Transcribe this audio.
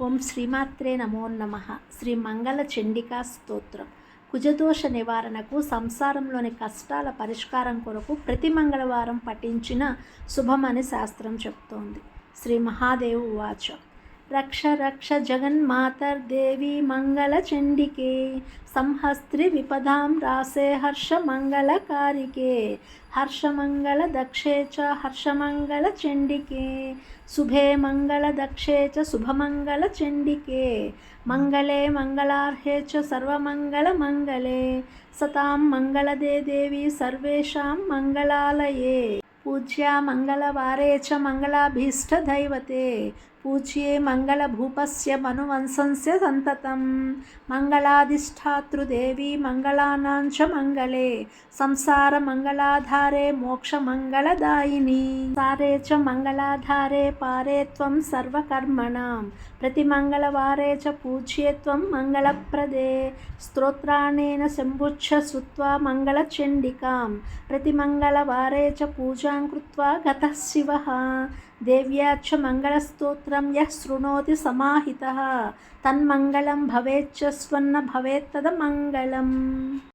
ఓం శ్రీమాత్రే నమో నమ. శ్రీ మంగళ చండికా స్తోత్రం. కుజదోష నివారణకు సంసారంలోని కష్టాల పరిష్కారం కొరకు ప్రతి మంగళవారం పఠించిన శుభమని శాస్త్రం చెప్తోంది. శ్రీ మహాదేవు వాచ రక్ష రక్ష జగన్మాతర్దేవి మంగళచండికే సంహస్త్రి విపదాం రాసే హర్షమంగళకారికే హర్షమంగళ దక్షే చ హర్షమంగళ చండికే. శుభే మంగళ దక్షే చ శుభమంగళ చండికే. మంగళే మంగళార్హే చ సర్వమంగళ మంగళే సతాం మంగళదే దేవి సర్వేషాం మంగళాలయే. पूज्या मङ्गलवारे च मङ्गलाभीष्टदैवते पूज्ये मङ्गलभूपस्य मनुवंशंस्य सन्ततं मङ्गलाधिष्ठातृदेवी मङ्गलानां च मङ्गले संसारमङ्गलाधारे मोक्षमङ्गलदायिनी सारे च मङ्गलाधारे पारे त्वं सर्वकर्मणां प्रतिमङ्गलवारे च पूज्ये त्वं मङ्गलप्रदे स्तोत्राणेन शम्भुच्छ श्रुत्वा मङ्गलचण्डिकां प्रतिमङ्गलवारे च पूजा పూజాం కృత్వా గత శివ దేవ్యాచ్చ మంగళస్తోత్రం య శృణోతి సమాహిత తన్మంగళం భవేచ్చస్వన్న భవేత్తద మంగళం